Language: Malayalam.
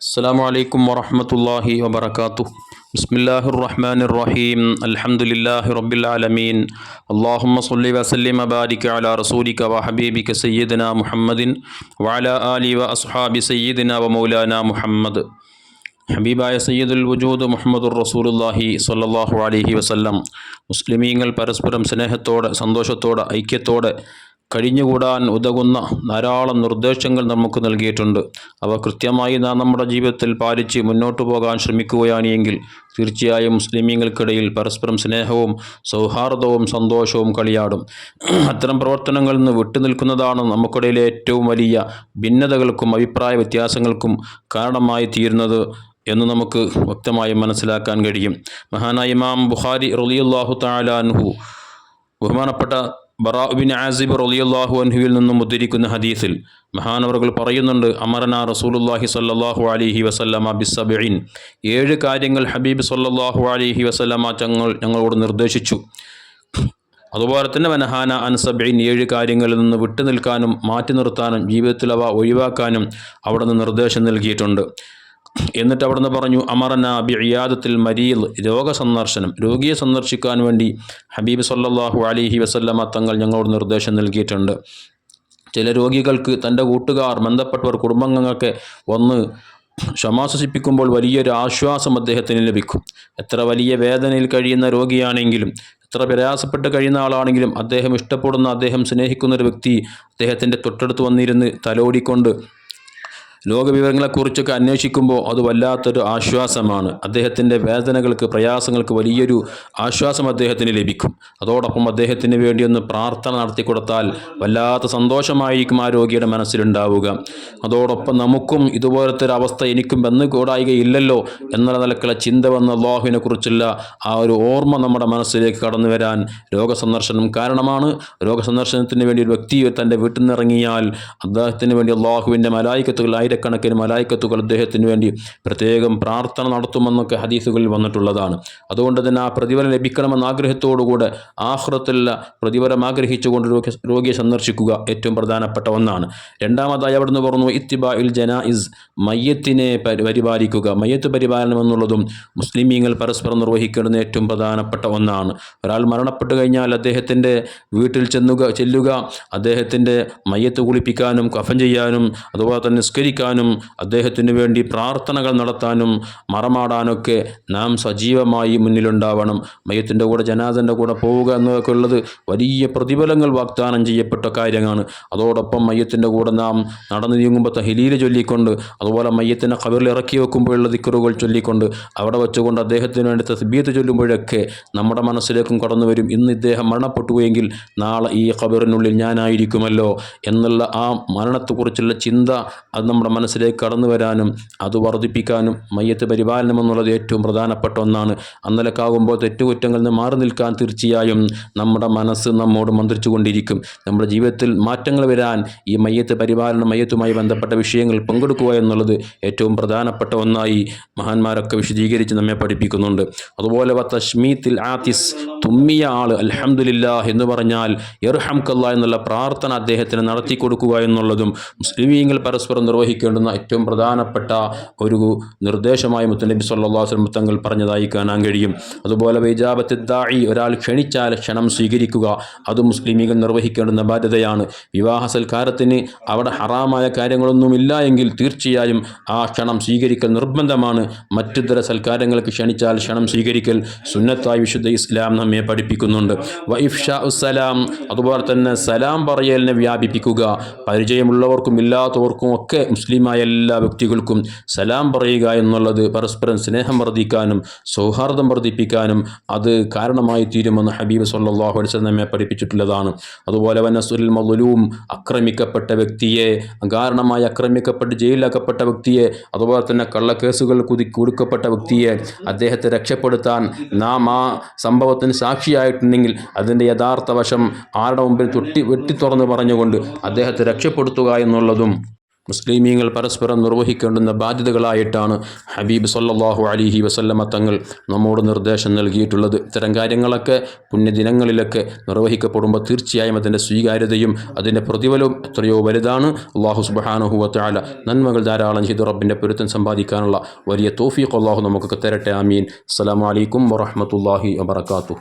അസ്സാം വലൈക്കും വറഹമത്തല്ലാഹി വബർക്കാത്തു ബിസ്മില്ലാഹിർ റഹ്മാനിർ റഹീം അൽഹംദുലില്ലാഹി റബ്ബിൽ ആലമീൻ അല്ലാഹുമ്മ സ്വല്ലി വസല്ലിം വബാരിക അലാ റസൂലിക വ ഹബീബിക സയ്യിദന മുഹമ്മദിൻ വഅലാ ആലി വ അസ്ഹാബി സയ്യിദന വ മൗലാന മുഹമ്മദ്. ഹബീബായ സയ്യിദുൽ വജൂദ് മുഹമ്മദുർ റസൂലുല്ലാഹി സല്ലല്ലാഹു അലൈഹി വസല്ലം. മുസ്ലിമീങ്ങൾ പരസ്പരം സ്നേഹത്തോടെ സന്തോഷത്തോടെ ഐക്യത്തോടെ കഴിഞ്ഞുകൂടാൻ ഉതകുന്ന ധാരാളം നിർദ്ദേശങ്ങൾ നമുക്ക് നൽകിയിട്ടുണ്ട്. അവ കൃത്യമായി നാം നമ്മുടെ ജീവിതത്തിൽ പാലിച്ച് മുന്നോട്ടു പോകാൻ ശ്രമിക്കുകയാണ് എങ്കിൽ തീർച്ചയായും മുസ്ലിമീങ്ങൾക്കിടയിൽ പരസ്പരം സ്നേഹവും സൗഹാർദ്ദവും സന്തോഷവും കളിയാടും. അത്തരം പ്രവർത്തനങ്ങളിൽ നിന്ന് വിട്ടുനിൽക്കുന്നതാണ് നമുക്കിടയിലെ ഏറ്റവും വലിയ ഭിന്നതകൾക്കും അഭിപ്രായ വ്യത്യാസങ്ങൾക്കും കാരണമായി തീരുന്നത് എന്ന് നമുക്ക് വ്യക്തമായി മനസ്സിലാക്കാൻ കഴിയും. മഹാനായ ഇമാം ബുഖാരി റളിയല്ലാഹു തആല അൻഹു ബഹുമാനപ്പെട്ട ബറാബിൻ ആസിബ് റളിയല്ലാഹു അൻഹുവിൽ നിന്നും ഉദ്ധരിക്കുന്ന ഹദീസിൽ മഹാനവറുകൾ പറയുന്നുണ്ട് അമറന റസൂലുല്ലാഹി സല്ലാഹു അലൈഹി വസല്ലമ ബിസബിൻ ഏഴ് കാര്യങ്ങൾ ഹബീബ് സല്ലാഹു അലൈഹി വസല്ലമ തങ്ങൾ ഞങ്ങളോട് നിർദ്ദേശിച്ചു. അതുപോലെ തന്നെ വനഹാന അൻസബൈൻ ഏഴ് കാര്യങ്ങളിൽ നിന്ന് വിട്ടു നിൽക്കാനും മാറ്റി നിർത്താനും ജീവിതത്തിൽ അവ ഒഴിവാക്കാനും അവിടെ നിന്ന് നിർദ്ദേശം നൽകിയിട്ടുണ്ട്. എന്നിട്ട് അവിടുന്ന് പറഞ്ഞു അമറന ബി ഇയാദത്തിൽ മരീൽ രോഗസന്ദർശനം രോഗിയെ സന്ദർശിക്കാൻ വേണ്ടി ഹബീബ് സല്ലാഹു അലിഹി വസല്ലമ തങ്ങൾ ഞങ്ങളോട് നിർദ്ദേശം നൽകിയിട്ടുണ്ട്. ചില രോഗികൾക്ക് തന്റെ കൂട്ടുകാർ ബന്ധപ്പെട്ടവർ കുടുംബാംഗങ്ങൾക്ക് ഒന്ന് ക്ഷമാശ്വസിപ്പിക്കുമ്പോൾ വലിയൊരു ആശ്വാസം അദ്ദേഹത്തിന് ലഭിക്കും. എത്ര വലിയ വേദനയിൽ കഴിയുന്ന രോഗിയാണെങ്കിലും എത്ര പ്രയാസപ്പെട്ട് കഴിയുന്ന ആളാണെങ്കിലും അദ്ദേഹം ഇഷ്ടപ്പെടുന്ന അദ്ദേഹം സ്നേഹിക്കുന്ന ഒരു വ്യക്തി അദ്ദേഹത്തിന്റെ തൊട്ടടുത്ത് വന്നിരുന്ന് തലോടിക്കൊണ്ട് ലോകവിവരങ്ങളെക്കുറിച്ചൊക്കെ അന്വേഷിക്കുമ്പോൾ അത് വല്ലാത്തൊരു ആശ്വാസമാണ്. അദ്ദേഹത്തിന്റെ വേദനകൾക്ക് പ്രയാസങ്ങൾക്ക് വലിയൊരു ആശ്വാസം അദ്ദേഹത്തിന് ലഭിക്കും. അതോടൊപ്പം അദ്ദേഹത്തിന് വേണ്ടി ഒന്ന് പ്രാർത്ഥന നടത്തി കൊടുത്താൽ വല്ലാത്ത സന്തോഷമായിരിക്കും ആ രോഗിയുടെ മനസ്സിലുണ്ടാവുക. അതോടൊപ്പം നമുക്കും ഇതുപോലത്തെ ഒരു അവസ്ഥ എനിക്കും വന്നുകൂടായികയില്ലല്ലോ എന്നുള്ള നിലക്കുള്ള ചിന്ത വന്ന അള്ളാഹുവിനെ കുറിച്ചുള്ള ആ ഒരു ഓർമ്മ നമ്മുടെ മനസ്സിലേക്ക് കടന്നു വരാൻ രോഗസന്ദർശനം കാരണമാണ്. രോഗസന്ദർശനത്തിന് വേണ്ടി ഒരു വ്യക്തി തന്റെ വീട്ടിൽ നിന്നിറങ്ങിയാൽ അദ്ദേഹത്തിന് വേണ്ടി അള്ളാഹുവിന്റെ മലായിക്കത്തുകൾ ആയിരക്കണക്കിന് മലായിക്കത്തുകൾ അദ്ദേഹത്തിന് വേണ്ടി പ്രത്യേകം പ്രാർത്ഥന നടത്തുമെന്നൊക്കെ ഹദീസുകളിൽ വന്നിട്ടുള്ളതാണ്. അതുകൊണ്ട് തന്നെ ആ പ്രതിഫലം ലഭിക്കണമെന്ന ആഗ്രഹത്തോടുകൂടെ ആഹ്റത്തുള്ള പ്രതിഫലം ആഗ്രഹിച്ചുകൊണ്ട് രോഗി രോഗിയെ സന്ദർശിക്കുക ഏറ്റവും പ്രധാനപ്പെട്ട ഒന്നാണ്. രണ്ടാമതായി അവിടുന്ന് പറഞ്ഞു ഇത്തിബാ ഇൽ ജനായിസ് മയ്യത്തിനെ പരിപാലിക്കുക. മയ്യത്ത് പരിപാലനം എന്നുള്ളതും മുസ്ലിമീങ്ങൾ പരസ്പരം നിർവഹിക്കേണ്ടുന്ന ഏറ്റവും പ്രധാനപ്പെട്ട ഒന്നാണ്. ഒരാൾ മരണപ്പെട്ടു കഴിഞ്ഞാൽ അദ്ദേഹത്തിന്റെ വീട്ടിൽ ചെന്നുക ചെല്ലുക അദ്ദേഹത്തിന്റെ മയ്യത്ത് കുളിപ്പിക്കാനും കഫൻ ചെയ്യാനും അതുപോലെ തന്നെ അദ്ദേഹത്തിന് വേണ്ടി പ്രാർത്ഥനകൾ നടത്താനും മറമാടാനൊക്കെ നാം സജീവമായി മുന്നിലുണ്ടാവണം. മയത്തിന്റെ കൂടെ ജനാദന്റെ കൂടെ പോവുക എന്നതൊക്കെ ഉള്ളത് വലിയ പ്രതിഫലങ്ങൾ വാഗ്ദാനം ചെയ്യപ്പെട്ട കാര്യമാണ്. അതോടൊപ്പം മയ്യത്തിന്റെ കൂടെ നാം നടന്നു നീങ്ങുമ്പോൾ തഹലീൽ ചൊല്ലിക്കൊണ്ട് അതുപോലെ മയ്യത്തിനെ കവറിൽ ഇറക്കി വെക്കുമ്പോഴുള്ള ദിക്കറുകൾ ചൊല്ലിക്കൊണ്ട് അവിടെ വെച്ചുകൊണ്ട് അദ്ദേഹത്തിന് വേണ്ടി തസ്ബീത്ത് ചൊല്ലുമ്പോഴൊക്കെ നമ്മുടെ മനസ്സിലേക്കും കടന്നു വരും. ഇന്ന് ഇദ്ദേഹം മരണപ്പെട്ടുവെങ്കിൽ നാളെ ഈ ഖബറിനുള്ളിൽ ഞാനായിരിക്കുമല്ലോ എന്നുള്ള ആ മരണത്തെക്കുറിച്ചുള്ള ചിന്ത അത് നമ്മുടെ മനസ്സിലേക്ക് കടന്നു വരാനും അത് വർദ്ധിപ്പിക്കാനും മയ്യത്ത് പരിപാലനം എന്നുള്ളത് ഏറ്റവും പ്രധാനപ്പെട്ട ഒന്നാണ്. അന്നലക്കാകുമ്പോൾ തെറ്റുകുറ്റങ്ങളിൽ നിന്ന് മാറി നിൽക്കാൻ തീർച്ചയായും നമ്മുടെ മനസ്സ് നമ്മോട് മന്ത്രിച്ചു കൊണ്ടിരിക്കും നമ്മുടെ ജീവിതത്തിൽ മാറ്റങ്ങൾ വരാൻ ഈ മയ്യത്ത് പരിപാലനം മയ്യത്തുമായി ബന്ധപ്പെട്ട വിഷയങ്ങൾ പങ്കെടുക്കുക എന്നുള്ളത് ഏറ്റവും പ്രധാനപ്പെട്ട ഒന്നായി മഹാന്മാരൊക്കെ വിശദീകരിച്ച് നമ്മെ പഠിപ്പിക്കുന്നുണ്ട്. അതുപോലെ വ തഷ്മീത്തിൽ ആത്തിസ് തുമ്മിയ ആൾ അലഹമില്ല എന്ന് പറഞ്ഞാൽ ഇർഹംകല്ല എന്നുള്ള പ്രാർത്ഥന അദ്ദേഹത്തിന് നടത്തി കൊടുക്കുക എന്നുള്ളതും മുസ്ലിമീങ്ങൾ പരസ്പരം നിർവഹിക്കേണ്ടുന്ന ഏറ്റവും പ്രധാനപ്പെട്ട ഒരു നിർദ്ദേശമായി മുത്തനബി വസല്ലം തങ്ങൾ പറഞ്ഞതായി കാണാൻ കഴിയും. അതുപോലെ വൈജാബത്ത് ദായി ഒരാൾ ക്ഷണിച്ചാൽ ക്ഷണം സ്വീകരിക്കുക അത് മുസ്ലിമീകൾ നിർവഹിക്കേണ്ടുന്ന ബാധ്യതയാണ്. വിവാഹ സൽക്കാരത്തിന് അവിടെ ഹറാമായ കാര്യങ്ങളൊന്നുമില്ല എങ്കിൽ തീർച്ചയായും ആ ക്ഷണം സ്വീകരിക്കൽ നിർബന്ധമാണ്. മറ്റു തര സൽക്കാരങ്ങൾക്ക് ക്ഷണിച്ചാൽ ക്ഷണം സ്വീകരിക്കൽ സുന്നത്തായി വിശുദ്ധ ഇസ്ലാം നമ്മെ പഠിപ്പിക്കുന്നുണ്ട്. വൈഫ്ഷാ ഉസ്സലാം അതുപോലെ തന്നെ സലാം പറയലിനെ വ്യാപിപ്പിക്കുക. പരിചയമുള്ളവർക്കും ഇല്ലാത്തവർക്കും ഒക്കെ മുസ്ലിമായ എല്ലാ വ്യക്തികൾക്കും സലാം പറയുക എന്നുള്ളത് പരസ്പരം സ്നേഹം വർദ്ധിക്കാനും സൗഹാർദ്ദം വർദ്ധിപ്പിക്കാനും അത് കാരണമായി തീരുമെന്ന് ഹബീബ് സല്ലാഹു വസല്ലം നമ്മെ പഠിപ്പിച്ചിട്ടുള്ളതാണ്. അതുപോലെ വനസുൽ മളുലൂം ആക്രമിക്കപ്പെട്ട വ്യക്തിയെ കാരണമായി ആക്രമിക്കപ്പെട്ട് ജയിലിലാക്കപ്പെട്ട വ്യക്തിയെ അതുപോലെ തന്നെ കള്ളക്കേസുകൾ കുതി കൊടുക്കപ്പെട്ട വ്യക്തിയെ അദ്ദേഹത്തെ രക്ഷപ്പെടുത്താൻ നാം ആ സംഭവത്തിന് സാക്ഷിയായിട്ടുണ്ടെങ്കിൽ അതിന്റെ യഥാർത്ഥ വശം ആരുടെ മുമ്പിൽ തൊട്ടി വെട്ടി തുറന്ന് പറഞ്ഞുകൊണ്ട് അദ്ദേഹത്തെ രക്ഷപ്പെടുത്തുക എന്നുള്ളതും മുസ്ലിമീങ്ങൾ പരസ്പരം നിർവഹിക്കേണ്ടുന്ന ബാധ്യതകളായിട്ടാണ് ഹബീബ് സല്ലാഹു അലിഹി വസല്ലമ തങ്ങൾ നമ്മോട് നിർദ്ദേശം നൽകിയിട്ടുള്ളത്. ഇത്തരം കാര്യങ്ങളൊക്കെ പുണ്യദിനങ്ങളിലൊക്കെ നിർവഹിക്കപ്പെടുമ്പോൾ തീർച്ചയായും അതിന്റെ സ്വീകാര്യതയും അതിന്റെ പ്രതിഫലവും എത്രയോ വലുതാണ്. അള്ളാഹു സുബ്ഹാനഹു വതആല നന്മകൾ ധാരാളം ചെയ്ത് റബ്ബിന്റെ പൊരുത്തം സമ്പാദിക്കാനുള്ള വലിയ തോഫീഖ് അള്ളാഹു നമുക്കൊക്കെ തരട്ടെ. ആമീൻ. അസ്സലാമു അലൈക്കും വറഹ്മത്തുള്ളാഹി വബറകാതുഹു.